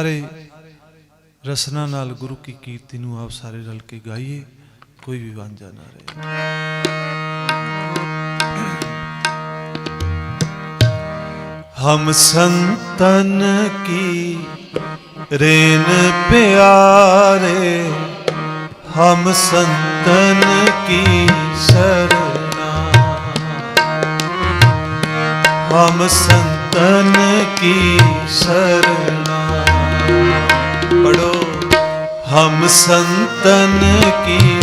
ਸਾਰੇ ਰਸਨਾ ਨਾਲ ਗੁਰੂ ਕੀ ਕੀਰਤੀ ਨੂੰ ਆਪ ਸਾਰੇ ਰਲ ਕੇ ਗਾਈਏ, ਕੋਈ ਵੀ ਵਾਂਝਾ ਨਾ ਰਹੇ। ਹਮ ਸੰਤਨ ਕੀ ਰੇਨ ਪਿਆਰੇ, ਹਮ ਸੰਤਨ ਕੀ ਸਰਨਾ। ਹਮ ਸੰਤਨ ਕੀ ਸਰਨਾ। ਹਮ ਸੰਤਨ ਕੀ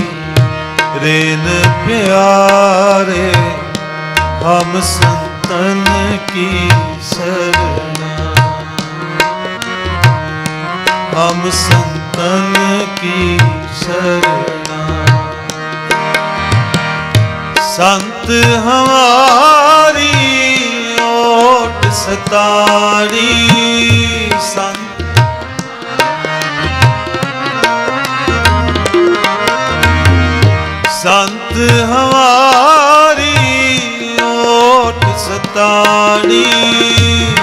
ਰੇਨ ਪਿਆਰੇ ਹਮ ਸੰਤਨ ਕੀ ਸਰਨਾ ਹਮ ਸੰਤਨ ਕੀ ਸਰਨਾ ਸੰਤ ਹਮਾਰੀ ਓਟ ਸਤਾਰੀ ਸੰਤ ਹਮਾਰੀ ਓਟ ਸਤਾਰੀ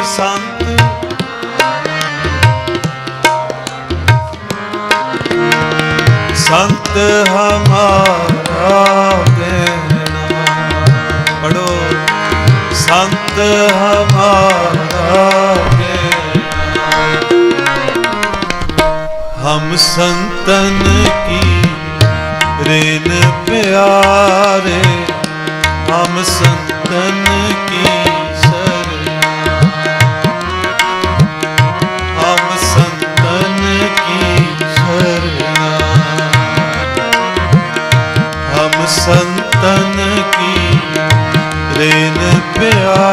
ਸੰਤ। ਸੰਤ ਹਮਾਰਾ ਕਹਿਣਾ ਪੜੋ। ਸੰਤ ਹਮਾਰਾ ਕਹਿਣਾ ਹਮ ਸੰਤਨ ਕੀ ਰੇਨ ਪਿਆਰੇ ਹਮ ਸੰਤਨ ਕੀ ਸਰਨਾ ਸੰਤਨ ਕੀ ਸਰਨਾ ਹਮ ਕੀ ਰੇਨ ਪਿਆਰ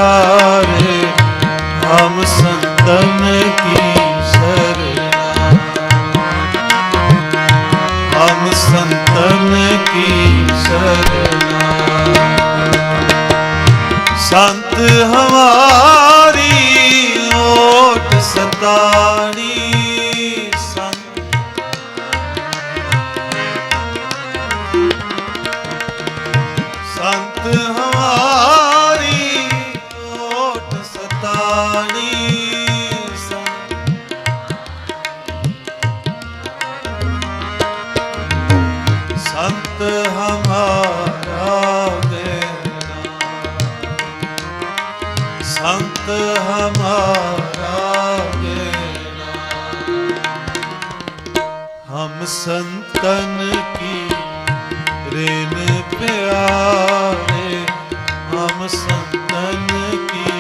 ਸੰਤ ਹਮਾਰਾ ਦੇਨਾ ਹਮ ਸੰਤਨ ਕੀ ਰੇਨ ਪਿਆਰੇ ਹਮ ਸੰਤਨ ਕੀ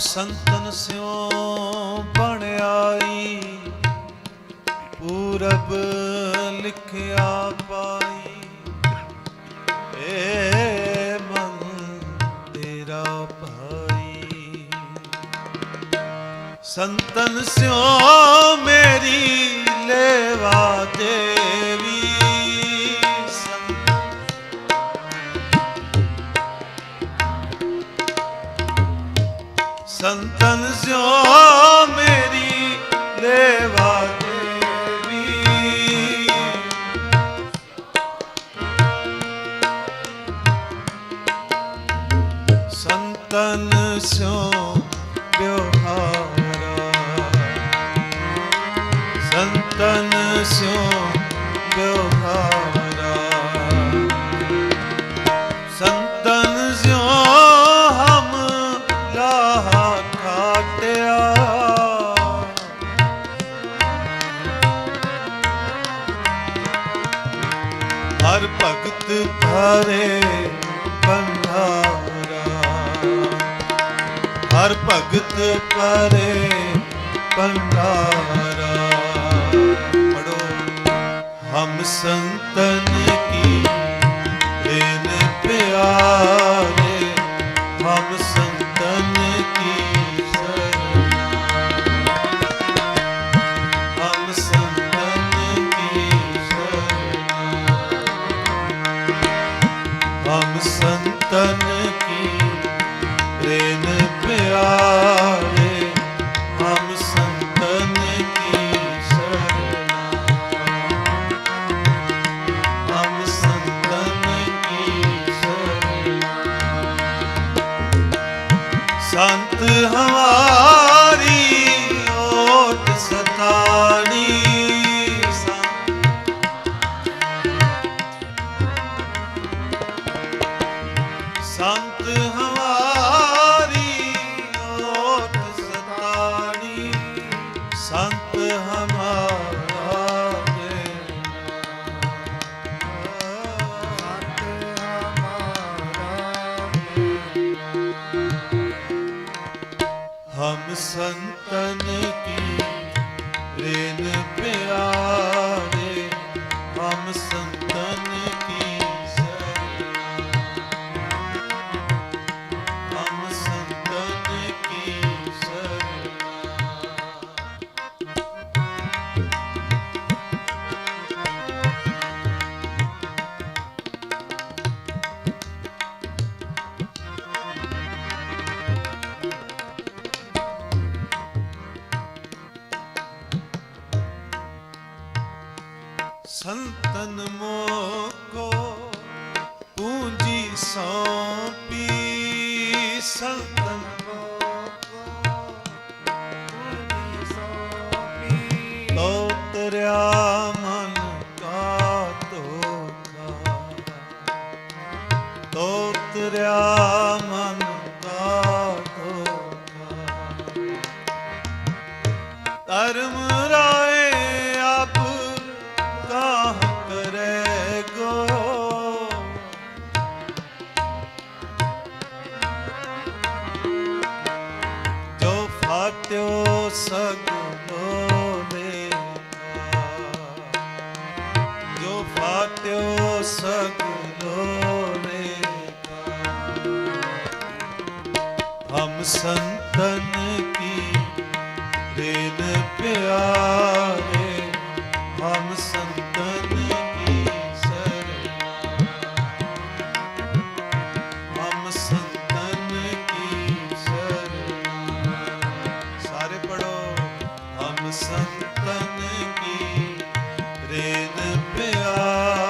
ਸੰਤਨ ਸਿਓ ਬਣ ਆਈ, ਪੂਰਬ ਲਿਖਿਆ ਪਾਈ। ਏ ਮਨ ਤੇਰਾ ਭਾਈ। ਸੰਤਨ ਸਿਓ ਮੇਰੀ ਲੇਵਾ ਦੇ। ਸੰਤਨ ਸਿਓ ਮੇਰੀ ਲੈਵਾ ਦੇਵੀ। ਸੰਤਨ ਸਿਓ ਵਿਵਹਾਰਾ। ਸੰਤਨ ਸਿਓ ਵਿਵਹਾਰਾ। ਹਰ ਭਗਤ ਪਰੇ ਪੰਡਾਰਾ ਪੜੋ, ਹਮ ਸੰਤਨ ਕੀ ਦੇਨ ਪਿਆਰੇ, ਹਮ ਸੰਤਨ ਕੀ ਸਰਨਾ। ਹਮ ਸੰਤਨ ਕੀ ਸਰਨਾ। ਹਮ ਸੰਤਨ संतन ਪੂੰਜੀ ਸੌਂਪੀ ਸੰਤਨ ਤੋ ਤਰਿਆ ਮਨ ਕਾ ਤਰਿਆ ਮਨ ਕਾ ਧੋਖਾ। ਧਰਮ ਰਾ RAM ਸੰਤਨ ਕੀ ਰੇਨ ਪਿਆਰੇ ਹਮ ਸੰਤਨ ਕੀ ਸਰਨਾ ਹਮ ਸੰਤਨ ਕੀ ਸਰਨਾ ਸਾਰੇ ਪੜੋ ਹਮ ਸੰਤਨ ਕੀ ਰੇਨ ਪਿਆਰੇ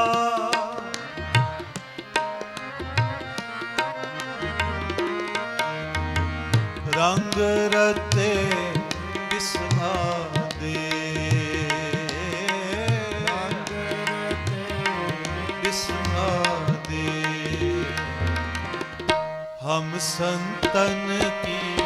हम संतन की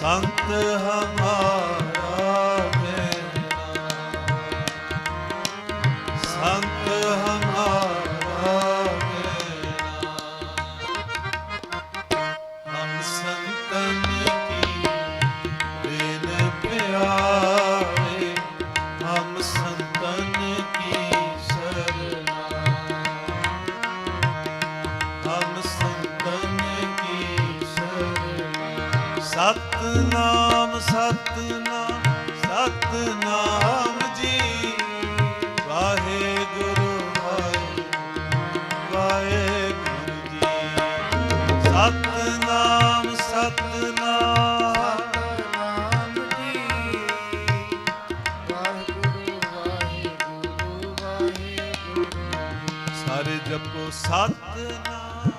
ਸੰਤ ਹਮਾਰਾ ਸਤਨਾਮ ਸਤਨਾਮ। ਸਾਰੇ ਜਪੋ ਸਤਨਾਮ।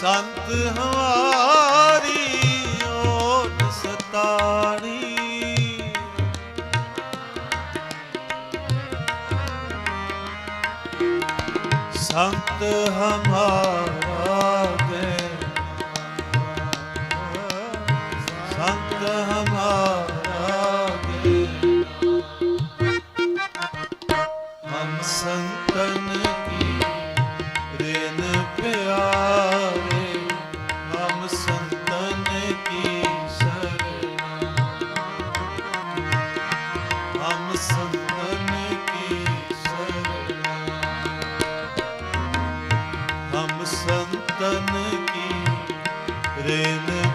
ਸੰਤ ਹਵਾ ਕਾਣੀ। ਸੰਤ ਹਮਾਰ ਤਨ ਕੀ ਰੇਨ